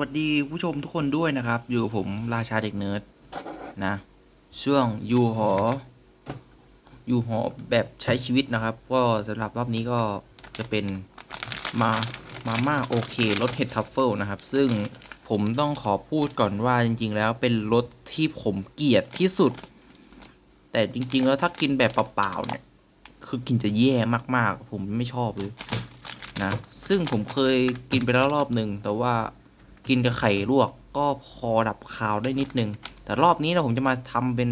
วัสดีผู้ชมทุกคนด้วยนะครับ อยู่กับผมราชาเด็กเนิร์ดนะ ช่วงอยู่หอ อยู่หอแบบใช้ชีวิตนะครับ ก็สำหรับรอบนี้ก็จะเป็นมามาม่าโอเครสเห็ดทัฟเฟิลนะครับ ซึ่งผมต้องขอพูดก่อนว่าจริง ๆ แล้วเป็นรสที่ผมเกลียดที่สุด แต่จริง ๆ แล้วถ้ากินแบบเปล่าๆเนี่ย คือกินจะแย่มากๆ ผมไม่ชอบเลยนะ ซึ่งผมเคยกินไปแล้วรอบหนึ่งแต่ว่า กินกับไข่ลวกก็พอดับคาวได้นิดนึง แต่รอบนี้เราผมจะมาทำเป็น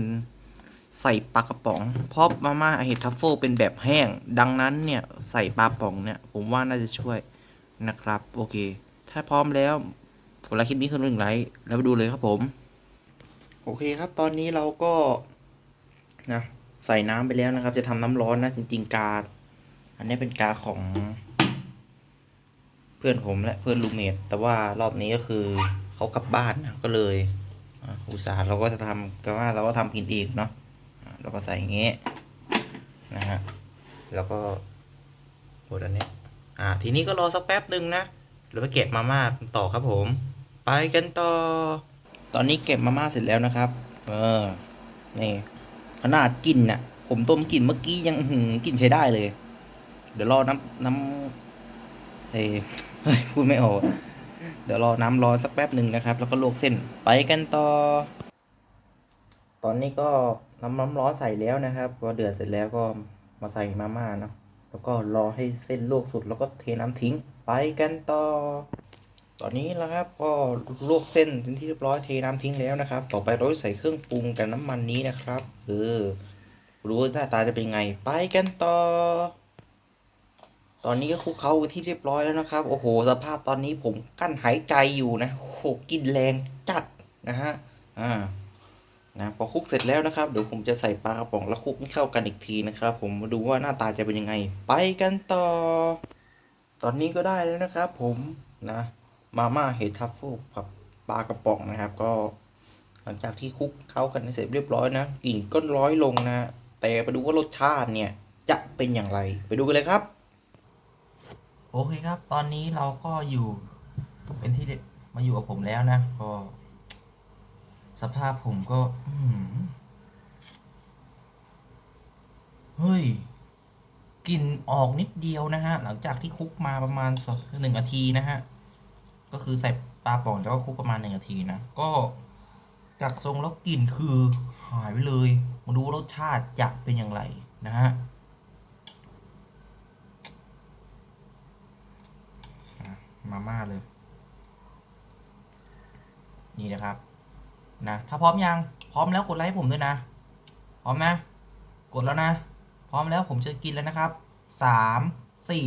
ใส่ปลากระป๋อง เพราะมาม่าเห็ดทัฟเฟิลเป็นแบบแห้ง ดังนั้นเนี่ยใส่ปลาป๋องเนี่ยผมว่าน่าจะช่วยนะครับ โอเค ถ้าพร้อมแล้วกดไลค์คลิปนี้คือหนึ่งไลค์แล้วไปดูเลยครับผม โอเคครับ ตอนนี้เราก็นะใส่น้ำไปแล้วนะครับ จะทำน้ำร้อนนะจริง ๆ กา อันนี้เป็นกาของ พื่อนผมและเพื่อนรูเมทแต่ว่ารอบนี้ก็คือเขากลับบ้านนะก็เลยอุตส่าห์เราก็จะทำก็ว่าเราก็ทำกินเองเนาะเราก็ใส่อย่างเงี้ยนะฮะแล้วก็กดอันนี้อ่าทีนี้ก็รอสักแป๊บหนึ่งนะเราไปเก็บมาม่าต่อครับผม ไปกันต่อ ตอนนี้เก็บมาม่าเสร็จแล้วนะครับ เออนี่ขนาดกลินน่ะ ผมต้มกลิ่นเมื่อกี้ยังหืกลิ่นใช้ได้เลย เดี๋ยวรอน้ำน้ำเอ เฮ้ยพูดไม่ออก เดี๋ยวรอน้ำร้อนสักแป๊บหนึ่งนะครับ แล้วก็ลวกเส้นไปกันต่อ ตอนนี้ก็น้ำน้ำร้อนใส่แล้วนะครับพอเดือดเสร็จแล้วก็มาใส่มาม่าเนาะแล้วก็รอให้เส้นลวกสุดแล้วก็เทน้ำทิ้งไปกันต่อ ตอนนี้แล้วครับก็ลวกเส้นเป็นที่เรียบร้อยเทน้ำทิ้งแล้วนะครับ ต่อไปเราจะใส่เครื่องปรุงกับน้ำมันนี้นะครับ เออรู้หน้าตาจะเป็นไง ไปกันต่อ ตอนนี้ก็คุกเคล้าไปที่เรียบร้อยแล้วนะครับ โอ้โห สภาพตอนนี้ผมกั้นหายใจอยู่นะ โอ้โหกินแรงจัดนะฮะ อ่า นะพอคุกเสร็จแล้วนะครับ เดี๋ยวผมจะใส่ปลากระป๋องแล้วคุกให้เข้ากันอีกทีนะครับ ผมมาดูว่าหน้าตาจะเป็นยังไง ไปกันต่อ ตอนนี้ก็ได้แล้วนะครับ ผมนะ มาม่าเห็ดทัฟเฟิลกับปลากระป๋องนะครับ ก็ หลังจากที่คุกเข้ากันเสร็จเรียบร้อยนะกลิ่นก็ร้อยลงนะ แต่ไปดูว่ารสชาติเนี่ยจะเป็นอย่างไร ไปดูกันเลยครับ โอเคครับ ตอนนี้เราก็อยู่เป็นที่มาอยู่กับผมแล้วนะ ก็ สภาพผมก็เฮ้ยกลิ่นออกนิดเดียวนะฮะ หลังจากที่คุกมาประมาณสองหนึ่งนาทีนะฮะ ก็คือใส่ปลาป่องแล้วก็คุกประมาณหนึ่งนาทีนะ ก็จากทรงแล้วกลิ่นคือหายไปเลย มาดูรสชาติจะเป็นอย่างไรนะฮะ มากเลย นี่นะครับ นะ ถ้าพร้อมยัง พร้อมแล้วกดไลค์ให้ผมด้วยนะ พร้อมนะ กดแล้วนะ พร้อมแล้วผมจะกินแล้วนะครับสามสี่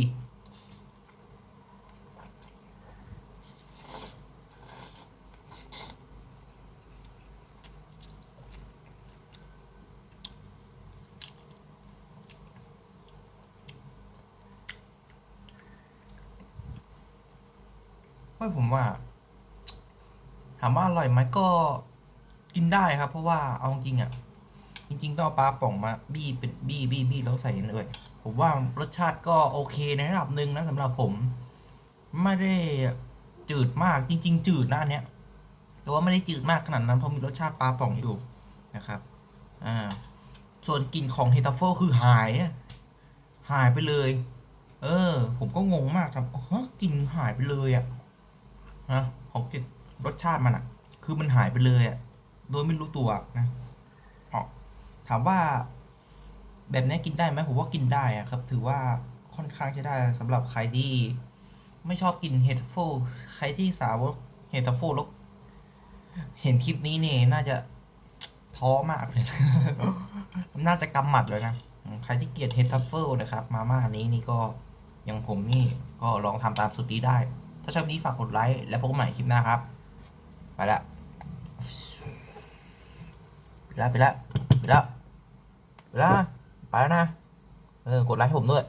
เฮ้ยผมว่า ถามว่าอร่อยไหมก็กินได้ครับ เพราะว่าเอาจริงอะ จริง ๆ ต้องเอาปลาป่องมา บี้เป็นบี้บี้บี้แล้วใส่กันเลยผมว่ารสชาติก็โอเคในระดับหนึ่งนะสำหรับผม ไม่ได้จืดมากจริง ๆ จืดนะอันเนี้ยแต่ว่าไม่ได้จืดมากขนาดนั้นเพราะมีรสชาติปลาป่องอยู่นะครับ อ่า ส่วนกลิ่นของเฮตาเฟิลคือหาย หายไปเลย เออ ผมก็งงมากครับฮะกลิ่นหายไปเลยอะ นะของกลิ่นรสชาติมันอะคือมันหายไปเลยอะโดยไม่รู้ตัวนะอ๋อถามว่าแบบนี้กินได้ไหมผมว่ากินได้อะครับ ถือว่าค่อนข้างจะได้สำหรับใครที่ไม่ชอบกินเฮดโฟใครที่สาวกเฮดโฟแล้วเห็นคลิปนี้เนี่ยน่าจะท้อมากเลย น่าจะกำหมัดเลยนะ ใครที่เกลียดเฮดทัฟเฟิลนะครับ มาม่านี้นี่ก็อย่างผมนี่ก็ลองทำตามสูตรนี้ได้ ถ้าชอบนี้ฝากกดไลค์และพบกันใหม่คลิปหน้าครับ ไปละไปละไปละไปละไปละไปแล้วนะ เออกดไลค์ให้ผมด้วย